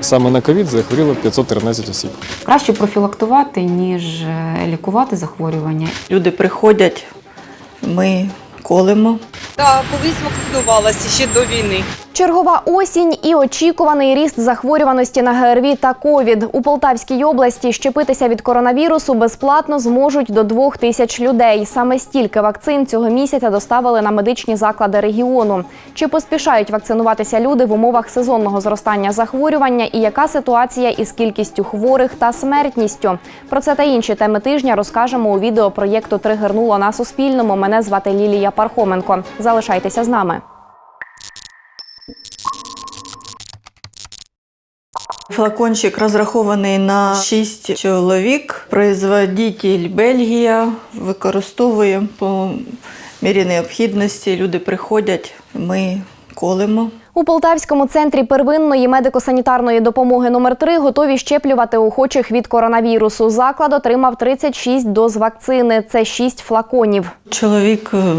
Саме на ковід захворіло 513 осіб. Краще профілактувати, ніж е, лікувати захворювання. Люди приходять, ми колемо. Так, колись вакцинувалася ще до війни. Чергова осінь і очікуваний ріст захворюваності на ГРВІ та ковід. У Полтавській області щепитися від коронавірусу безплатно зможуть до двох тисяч людей. Саме стільки вакцин цього місяця доставили на медичні заклади регіону. Чи поспішають вакцинуватися люди в умовах сезонного зростання захворювання і яка ситуація із кількістю хворих та смертністю? Про це та інші теми тижня розкажемо у відео проєкту Тригернуло на Суспільному. Мене звати Лілія Пархоменко. Залишайтеся з нами. Флакончик розрахований на 6 чоловік. Производитель Бельгія використовує по мірі необхідності. Люди приходять, ми колемо. У Полтавському центрі первинної медико-санітарної допомоги номер 3 готові щеплювати охочих від коронавірусу. Заклад отримав 36 доз вакцини. Це 6 флаконів. Чоловік е,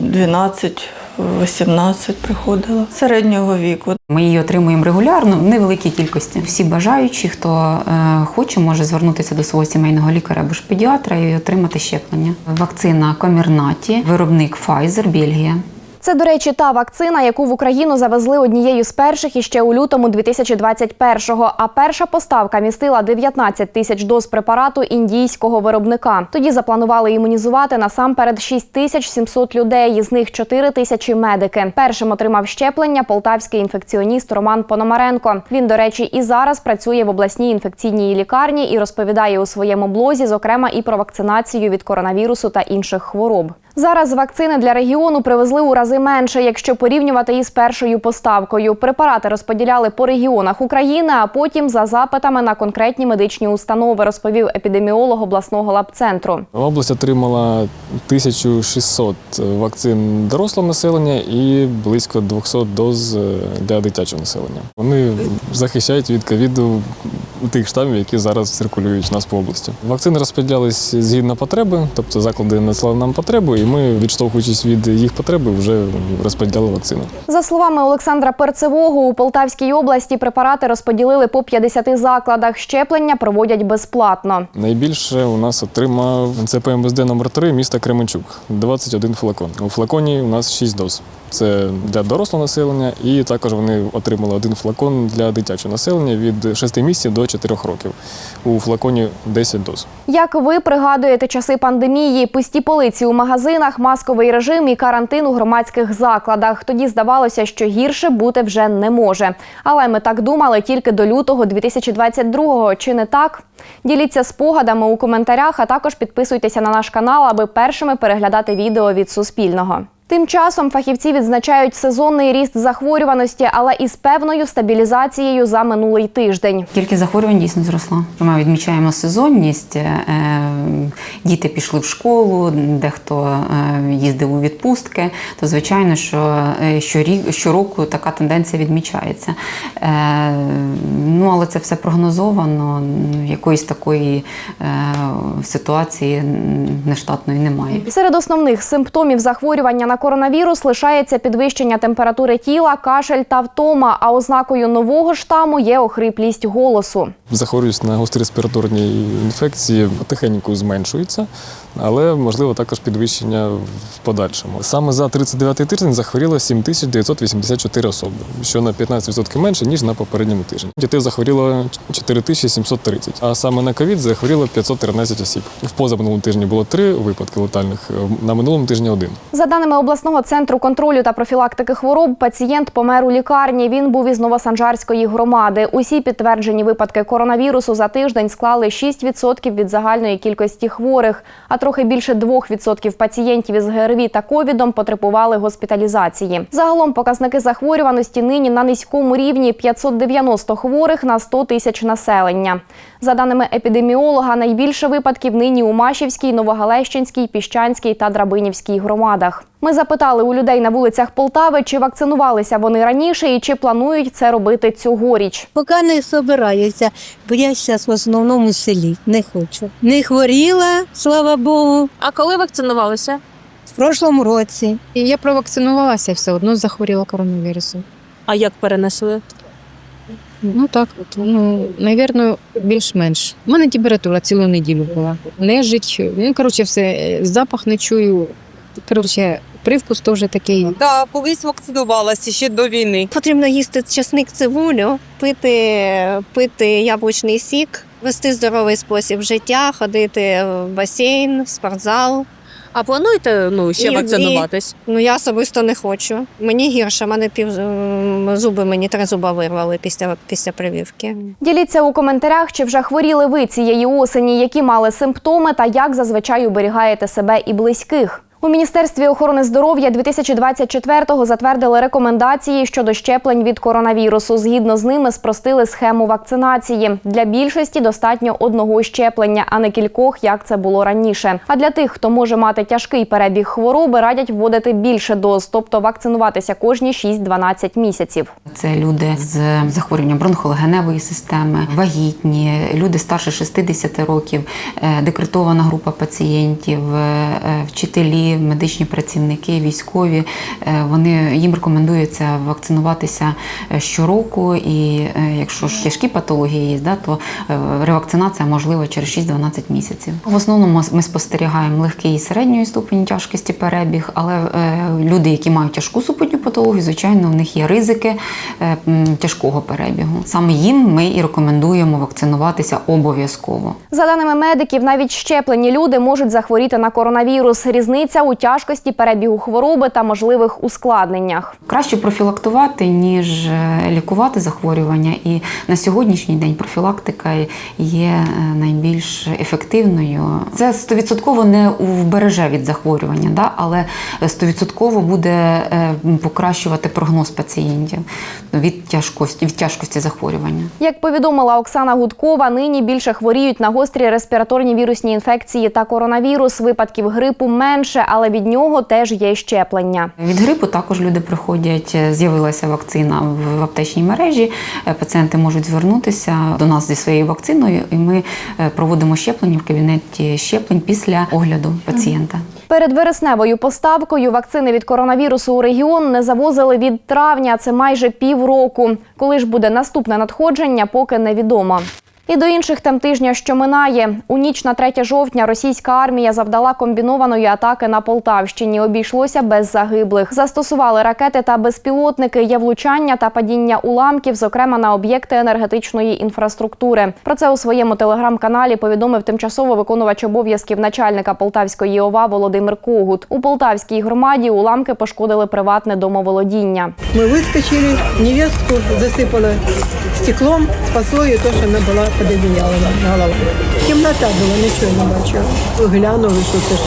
12-18 приходило середнього віку. Ми її отримуємо регулярно в невеликій кількості. Всі бажаючі, хто е, хоче, може звернутися до свого сімейного лікаря або ж педіатра і отримати щеплення. Вакцина Комірнаті, виробник Pfizer, Бельгія. Це, до речі, та вакцина, яку в Україну завезли однією з перших іще у лютому 2021-го. А перша поставка містила 19 тисяч доз препарату індійського виробника. Тоді запланували імунізувати насамперед 6700 людей, із них 4 тисячі медики. Першим отримав щеплення полтавський інфекціоніст Роман Пономаренко. Він, до речі, і зараз працює в обласній інфекційній лікарні і розповідає у своєму блозі, зокрема, і про вакцинацію від коронавірусу та інших хвороб. Зараз вакцини для регіону привезли у рази менше, якщо порівнювати із першою поставкою. Препарати розподіляли по регіонах України, а потім за запитами на конкретні медичні установи, розповів епідеміолог обласного лабцентру. Область отримала 1600 вакцин дорослого населення і близько 200 доз е, для дитячого населення. Вони захищають від ковіду тих штамів, які зараз циркулюють у нас по області. Вакцини розподілялись згідно потреби, тобто заклади надсилали нам потребу, і ми, відштовхуючись від їх потреби, вже розподіляли вакцину. За словами Олександра Перцевого, у Полтавській області препарати розподілили по 50 закладах. Щеплення проводять безплатно. Найбільше у нас отримав ЦПМСД номер 3 міста Кременчук 21 флакон. У флаконі у нас 6 доз. Це для дорослого населення, і також вони отримали один флакон для дитячого населення від 6 місяців до 4 років. У флаконі 10 доз. Як ви пригадуєте часи пандемії, пусті полиці у магазинах, масковий режим і карантин у громадських закладах. Тоді здавалося, що гірше бути вже не може. Але ми так думали тільки до лютого 2022-го. Чи не так? Діліться спогадами у коментарях, а також підписуйтеся на наш канал, аби першими переглядати відео від Суспільного. Тим часом фахівці відзначають сезонний ріст захворюваності, але із певною стабілізацією за минулий тиждень. Кількість захворювань дійсно зросла. Ми відмічаємо сезонність. Діти пішли в школу, дехто е, їздив у відпустки. То звичайно, що е, щорі- щороку така тенденція відмічається. Е, Ну але це все прогнозовано. Якоїсь такої ситуації нештатної немає. Серед основних симптомів захворювання на коронавірус лишається підвищення температури тіла, кашель та втома. А ознакою нового штаму є охриплість голосу. Захворюваність на гострі респіраторні інфекції потихеньку зменшується, але можливо також підвищення в подальшому. Саме за 39-й тиждень захворіло 7984 особи, що на 15% менше ніж на попередньому тижні. Дітей захворіло 4730, а саме на ковід захворіло 513 осіб. В позаминулому тижні було три випадки летальних, на минулому тижні один. За даними обласного центру контролю та профілактики хвороб, пацієнт помер у лікарні. Він був із Новосанжарської громади. Усі підтверджені випадки коронавірусу за тиждень склали 6% від загальної кількості хворих, а трохи більше 2% пацієнтів із ГРВІ та ковідом потребували госпіталізації. Загалом показники захворюваності нині на низькому рівні 590 хворих на 100 тисяч населення. За даними епідеміолога, найбільше випадків нині у Машівській, Новогалещинській, Піщанській та Драбинівській громадах. Ми запитали у людей на вулицях Полтави, чи вакцинувалися вони раніше і чи планують це робити цьогоріч. Поки не собираюся, бо я зараз в основному селі не хочу. Не хворіла, слава Богу, А коли вакцинувалися? в прошлому році. І я провакцинувалася все одно захворіла коронавірусом. А як перенесли? Ну так, от, ну, навірно, більш-менш. У мене температура цілу неділю була. Нежить, ну, коротше, все, е, запах не чую. Коротше, привкус теж такий. Да, колись вакцинувалася ще до війни. Потрібно їсти часник цибулю, пити, пити яблучний сік, вести здоровий спосіб життя, ходити в басейн, спортзал. А плануєте ну, ще І- вакцинуватись? Ну я особисто не хочу. Мені гірше, мене пів зуби, мені три зуба вирвали після, після прививки. Діліться у коментарях, чи вже хворіли ви цієї осені, які мали симптоми та як зазвичай уберігаєте себе і близьких. У Міністерстві охорони здоров'я 2024-го затвердили рекомендації щодо щеплень від коронавірусу. Згідно з ними спростили схему вакцинації. Для більшості достатньо одного щеплення, а не кількох, як це було раніше. А для тих, хто може мати тяжкий перебіг хвороби, радять вводити більше доз, тобто вакцинуватися кожні 6-12 місяців. Це люди з захворюванням бронхолегеневої системи, вагітні, люди старше 60 років, е, декретована група пацієнтів, е, медичні працівники, військові. Е, Вони їм рекомендується вакцинуватися е, щороку, і е, якщо ж тяжкі патології є, да, то ревакцинація можлива через 6-12 місяців. В основному ми спостерігаємо легкий і середньої ступені тяжкості перебіг, але люди, які мають тяжку супутню патологію, звичайно, в них є ризики тяжкого перебігу. Саме їм ми і рекомендуємо вакцинуватися обов'язково. За даними медиків, навіть щеплені люди можуть захворіти на коронавірус. Різниця у тяжкості перебігу хвороби та можливих ускладненнях. Краще профілактувати, ніж е, лікувати захворювання. І на сьогоднішній день профілактика є е, найбільш ефективною. Це стовідсотково не вбереже від захворювання, да? але стовідсотково буде е, покращувати прогноз пацієнтів від тяжкості, від тяжкості захворювання. Як повідомила Оксана Гудкова, нині більше хворіють на гострі респіраторні вірусні інфекції та коронавірус. Випадків грипу менше, але від нього теж є щеплення. Від грипу також люди приходять. е, З'явилася вакцина в аптечній мережі. Е, Пацієнти можуть звернутися до нас зі своєю вакциною, і ми е, проводимо щеплення в кабінеті щеплень після огляду пацієнта. Перед вересневою поставкою вакцини від коронавірусу у регіон не завозили від травня. Це майже півроку. Коли ж буде наступне надходження, поки невідомо. І до інших тем тижня, що минає. У ніч на 3 жовтня російська армія завдала комбінованої атаки на Полтавщині. Обійшлося без загиблих. Застосували ракети та безпілотники, є влучання та падіння уламків, зокрема на об'єкти енергетичної інфраструктури. Про це у своєму телеграм-каналі повідомив тимчасово виконувач обов'язків начальника Полтавської ОВА Володимир Когут. У Полтавській громаді уламки пошкодили приватне домоволодіння. Мы выскочили, невестку засыпала стеклом, спасло ее то, что она была под одеялом на голову. Темнота була, нічого не бачила. Глянули, що це ж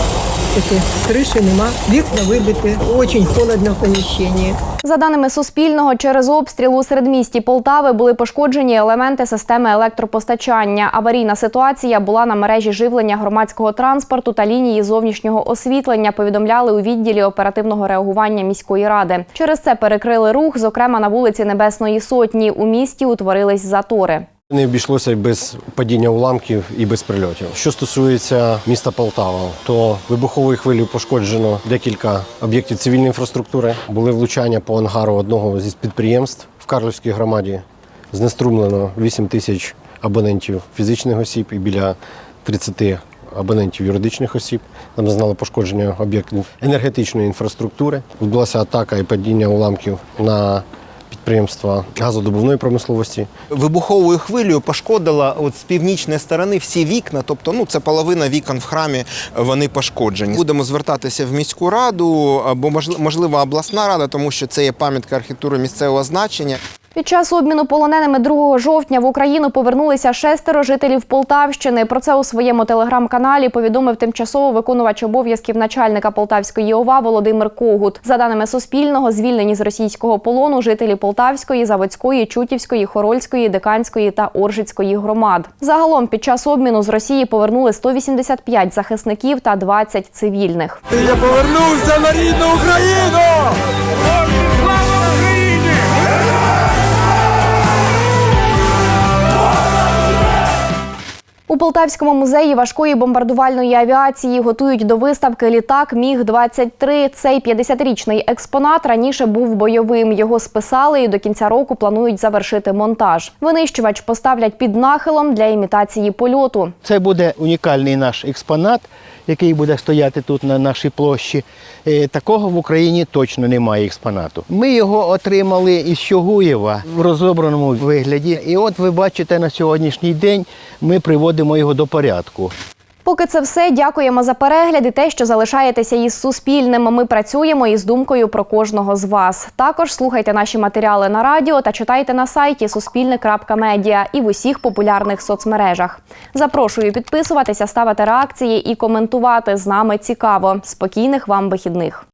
таке криші нема, вікна вибиті, дуже холодно в поміщенні. За даними Суспільного, через обстріл у середмісті Полтави були пошкоджені елементи системи електропостачання. Аварійна ситуація була на мережі живлення громадського транспорту та лінії зовнішнього освітлення. Повідомляли у відділі оперативного реагування міської ради. Через це перекрили рух, зокрема на вулиці Небесної Сотні. У місті утворились затори. Не обійшлося без падіння уламків і без прильотів. Що стосується міста Полтава, то вибуховою хвилею пошкоджено декілька об'єктів цивільної інфраструктури. Були влучання по ангару одного зі підприємств в Карлівській громаді. Знеструмлено 8 тисяч абонентів фізичних осіб і біля 30 абонентів юридичних осіб. Там зазнали пошкодження об'єктів енергетичної інфраструктури. Відбулася атака і падіння уламків на підприємства газодобувної промисловості. Вибуховою хвилею пошкодила от з північної сторони всі вікна, тобто ну це половина вікон в храмі вони пошкоджені. Будемо звертатися в міську раду або можливо обласна рада, тому що це є пам'ятка архітектури місцевого значення. Під час обміну полоненими 2 жовтня в Україну повернулися шестеро жителів Полтавщини. Про це у своєму телеграм-каналі повідомив тимчасово виконувач обов'язків начальника Полтавської ОВА Володимир Когут. За даними Суспільного, звільнені з російського полону жителі Полтавської, Заводської, Чутівської, Хорольської, Диканської та Оржицької громад. Загалом під час обміну з Росії повернули 185 захисників та 20 цивільних. Я повернувся на рідну Україну! Полтавському музеї важкої бомбардувальної авіації готують до виставки літак Міг 23 Цей 50-річний експонат раніше був бойовим. Його списали і до кінця року планують завершити монтаж. Винищувач поставлять під нахилом для імітації польоту. Це буде унікальний наш експонат, який буде стояти тут на нашій площі. Е, Такого в Україні точно немає експонату. Ми його отримали із Щогуєва в розобраному вигляді. І от ви бачите, на сьогоднішній день ми приводимо його до порядку. Поки це все, дякуємо за перегляд і те, що залишаєтеся із Суспільним. Ми працюємо із думкою про кожного з вас. Також слухайте наші матеріали на радіо та читайте на сайті суспільне.медіа і в усіх популярних соцмережах. Запрошую підписуватися, ставити реакції і коментувати з нами цікаво. Спокійних вам вихідних.